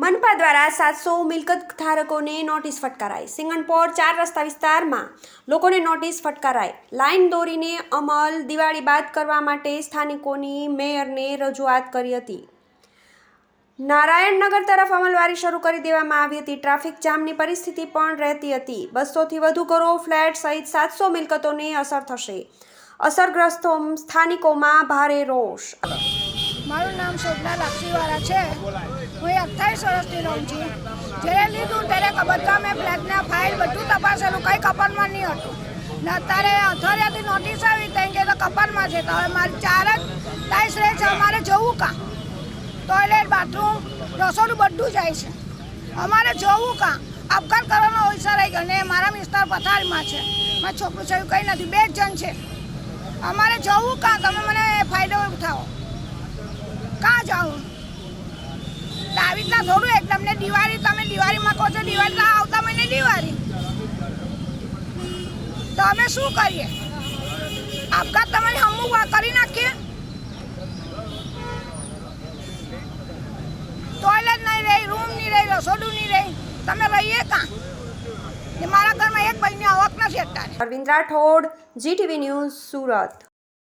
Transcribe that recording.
મનપા દ્વારા સાતસો મિલકત ધારકોને નોટિસ ફટકારાઈ. સિંગણપોર ચાર રસ્તા વિસ્તારમાં લોકોને નોટિસ ફટકારાઈ. લાઈન દોરીને અમલ દિવાળી બાદ કરવા માટે સ્થાનિકોની મેયરને રજૂઆત કરી હતી. નારાયણનગર તરફ અમલવારી શરૂ કરી દેવામાં આવી હતી. ટ્રાફિક જામની પરિસ્થિતિ પણ રહેતી હતી. બસોથી વધુ ઘરો, ફ્લેટ સહિત સાતસો મિલકતોને અસર થશે. અસરગ્રસ્તો સ્થાનિકોમાં ભારે રોષ. મારું નામ શોભના લાક્ષીવાળા છે. હું અઠ્ઠાવીસ વર્ષથી રહું છું. જ્યારે લીધું ત્યારે બધા મેં ફ્લેટના ફાઇલ બધું તપાસેલું. કંઈ કપનમાં નહીં હતું. ને અત્યારે અથોરિયાથી નોટિસ આવી ત્યાં કે કપાનમાં છે. તો હવે મારી ચાર જ ટાઈસ રહે છે. અમારે જવું કાં? ટોયલેટ, બાથરૂમ, રસોડું બધું જાય છે. અમારે જવું કાં? અપઘાત કરવાનો અવસર આવી ગયો. ને મારા વિસ્તાર પથારીમાં છે. મારા છોકરું છે કંઈ નથી. બે જ જણ છે. અમારે જવું કાં? તમે મને આવી રીતના થોડું એક તમને દિવાળી, તમે દિવાળીમાં કહો છો, દિવાળી આવતા મહિને દિવાળી. તો અમે શું કરીએ? આપઘાત તમે હમું કરી નાખીએ? ટોયલેટ નહીં રહી રૂમ નહીં રહી, રસોડું નહીં રહી. તમે રહીએ કાં? મારા ઘરમાં એક ભાઈની આવક નથી અત્યારે. Arvind Rathod GTV news Surat.